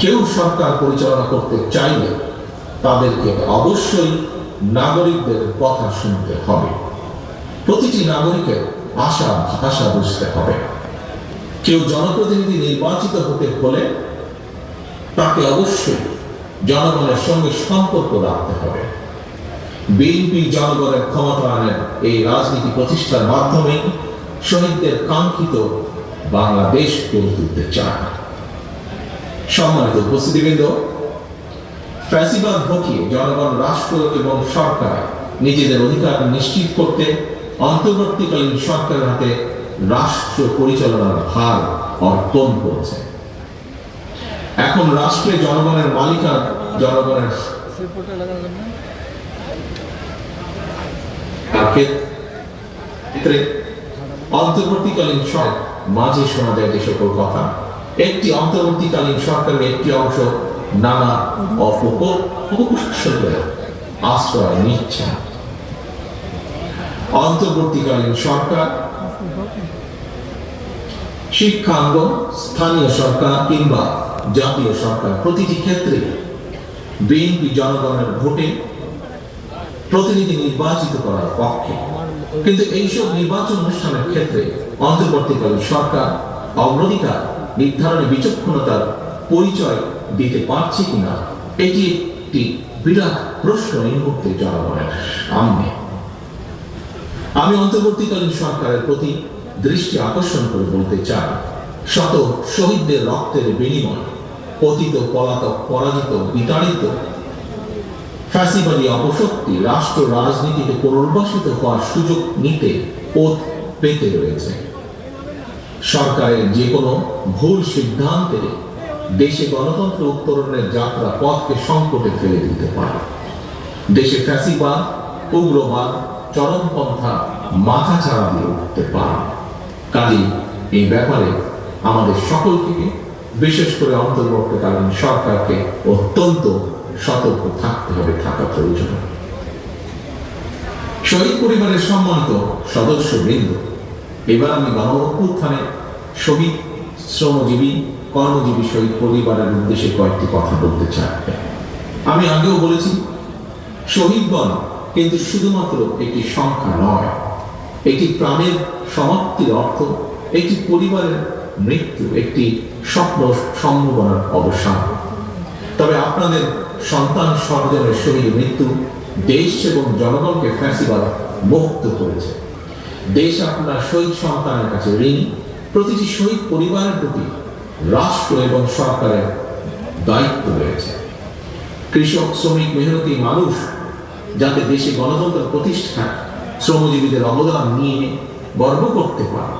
কেউ সরকার পরিচালনা করতে চাইলে তাদেরকে অবশ্যই নাগরিকদের কথা শুনতে হবে। প্রতিটি নাগরিকের আশা, ভাষা বুঝতে হবে। কেউ জনপ্রতিনিধি নির্বাচিত হতে হলে তাকে অবশ্যই জনগণের সঙ্গে সম্পর্ক রাখতে হবে। বিএনপি জনগণের ক্ষমতায়নের এই রাজনীতি প্রতিষ্ঠার মাধ্যমে শহীদদের কাঙ্ক্ষিত বাংলাদেশ গড়ে তুলতে চায়। সম্মানিত উপস্থিতিবৃন্দ ফ্যাসিবাদ হটিয়ে জনগণ, রাষ্ট্র এবং সরকার নিজেদের অধিকার নিশ্চিত করতে অন্তর্বর্তীকালীন সরকারের হাতে রাষ্ট্র পরিচালনার ভার অর্পণ করেছে। এখন রাষ্ট্রে জনগণের মালিকানা, জনগণের অন্তর্বর্তীকালীন সব মাঝে শোনা যায় যে সকল কথা। একটি অন্তর্বর্তীকালীন সরকারের একটি অংশ নানা অপকৌশলের আশ্রয় নিচ্ছে। অন্তর্বর্তীকালীন সরকার, শিক্ষাঙ্গ, স্থানীয় সরকার কিংবা জাতীয় সরকার প্রতিটি ক্ষেত্রে বিএনপি জনগণের ভোটে প্রতিনিধি নির্বাচিত করার পক্ষে। কিন্তু এইসব নির্বাচন অনুষ্ঠানের ক্ষেত্রে অন্তর্বর্তীকালীন সরকার অগ্রাধিকার নির্ধারণে বিচক্ষণতার পরিচয় দিতে পারছে কিনা, এটি একটি বিরাট প্রশ্ন এই মুহূর্তে জনগণের সামনে। আমি অন্তর্বর্তীকালীন সরকারের প্রতি দৃষ্টি আকর্ষণ করে বলতে চাই, শত শহীদদের রক্তের বিনিময় পতিত পলাতক, পরাজিত, বিতাড়িত, ফ্যাসিবাদী অপশক্তি রাষ্ট্র রাজনীতিতে পুনর্বাসিত হওয়ার সুযোগ নিতে পথ পেতে রয়েছে সরকারের যে কোনো ভুল সিদ্ধান্তে দেশে গণতন্ত্র উত্তরণের যাত্রা পথকে সংকটে ফেলে দিতে পারে। দেশে ফ্যাসিবাদ, উগ্রবাদ, চরমপন্থা মাথা ছাড়া দিয়ে উঠতে পারে কাজে এই ব্যাপারে আমাদের সকলকে, বিশেষ করে অন্তর্বর্তীকালীন সরকারকে অত্যন্ত সতর্ক থাকতে হবে থাকা প্রয়োজন। শহীদ পরিবারের সম্মানিত সদস্য বৃন্দ এবার আমি গণ অভ্যুত্থানে শহীদ শ্রমজীবী, কর্মজীবী শহীদ পরিবারের উদ্দেশ্যে কয়েকটি কথা বলতে চাই। আমি আগেও বলেছি, শহীদগণ কিন্তু শুধুমাত্র একটি সংখ্যা নয়, একটি প্রাণের সমাপ্তির অর্থ, একটি পরিবারের মৃত্যু, একটি স্বপ্ন সম্ভাবনার অবসান। তবে আপনাদের সন্তান সর্জনের শহীদ মৃত্যু দেশ এবং জনগণকে ফ্যাসিবাদ মুক্ত করেছে। দেশ আপনার শহীদ সন্তানের কাছে ঋণ, প্রতিটি শহীদ পরিবারের প্রতি রাষ্ট্র এবং সরকারের দায়িত্ব রয়েছে। কৃষক, শ্রমিক, মেহনতি মানুষ যাতে দেশে গণতন্ত্র প্রতিষ্ঠা শ্রমজীবীদের অবদান নিয়ে গর্ব করতে পারে।